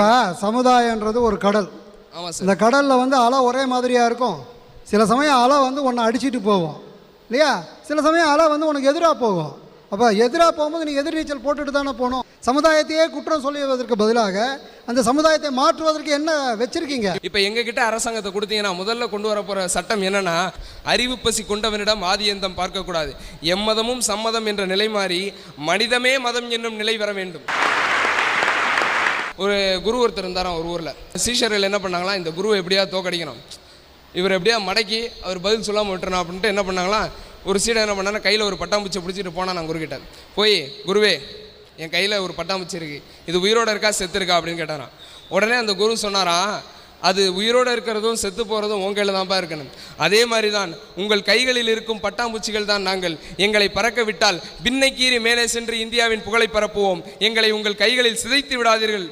இப்போ சமுதாயன்றது ஒரு கடல். இந்த கடலில் வந்து அலை ஒரே மாதிரியாக இருக்கும். சில சமயம் அலை வந்து உன்னை அடிச்சிட்டு போகும். இல்லையா? சில சமயம் அலை வந்து உனக்கு எதிராக போகும். அப்போ எதிராக போகும்போது நீ எதிர்நீச்சல் போட்டுட்டு தானே போகணும். சமுதாயத்தையே குற்றம் சொல்லுவதற்கு பதிலாக அந்த சமுதாயத்தை மாற்றுவதற்கு என்ன வச்சிருக்கீங்க? இப்போ எங்ககிட்ட அரசாங்கத்தை கொடுத்தீங்கன்னா முதல்ல கொண்டு வர போகிற சட்டம் என்னன்னா அறிவு பசி கொண்டவனிடம் ஆதியந்தம் பார்க்கக்கூடாது. எம்மதமும் சம்மதம் என்ற நிலை மாறி மனிதமே மதம் என்னும் நிலை வர வேண்டும். ஒரு குரு ஒருத்தர் இருந்தாராம் ஒரு ஊரில். சீஷர்கள் என்ன பண்ணாங்களா இந்த குருவை எப்படியா தோக்கடிக்கணும்? இவர் எப்படியா மடக்கி அவர் பதில் சொல்லாமல் விட்டுறணும் அப்படின்ட்டு என்ன பண்ணாங்களா ஒரு சீடை என்ன பண்ணானா கையில் ஒரு பட்டாம்பூச்சி பிடிச்சிட்டு போனா நான் குருக்கிட்ட போய் குருவே என் கையில் ஒரு பட்டாம்பூச்சி இருக்குது இது உயிரோட இருக்கா செத்து இருக்கா அப்படின்னு கேட்டாராம். உடனே அந்த குரு சொன்னாரா அது உயிரோடு இருக்கிறதும் செத்து போகிறதும் உன் கையில் தான்ப்பா இருக்கணும். அதே மாதிரி தான் உங்கள் கைகளில் இருக்கும் பட்டாம்பூச்சிகள் தான் நாங்கள். எங்களை பறக்க விட்டால் பின்னை கீறி மேலே சென்று இந்தியாவின் புகழை பரப்புவோம். எங்களை உங்கள் கைகளில் சிதைத்து விடாதீர்கள்.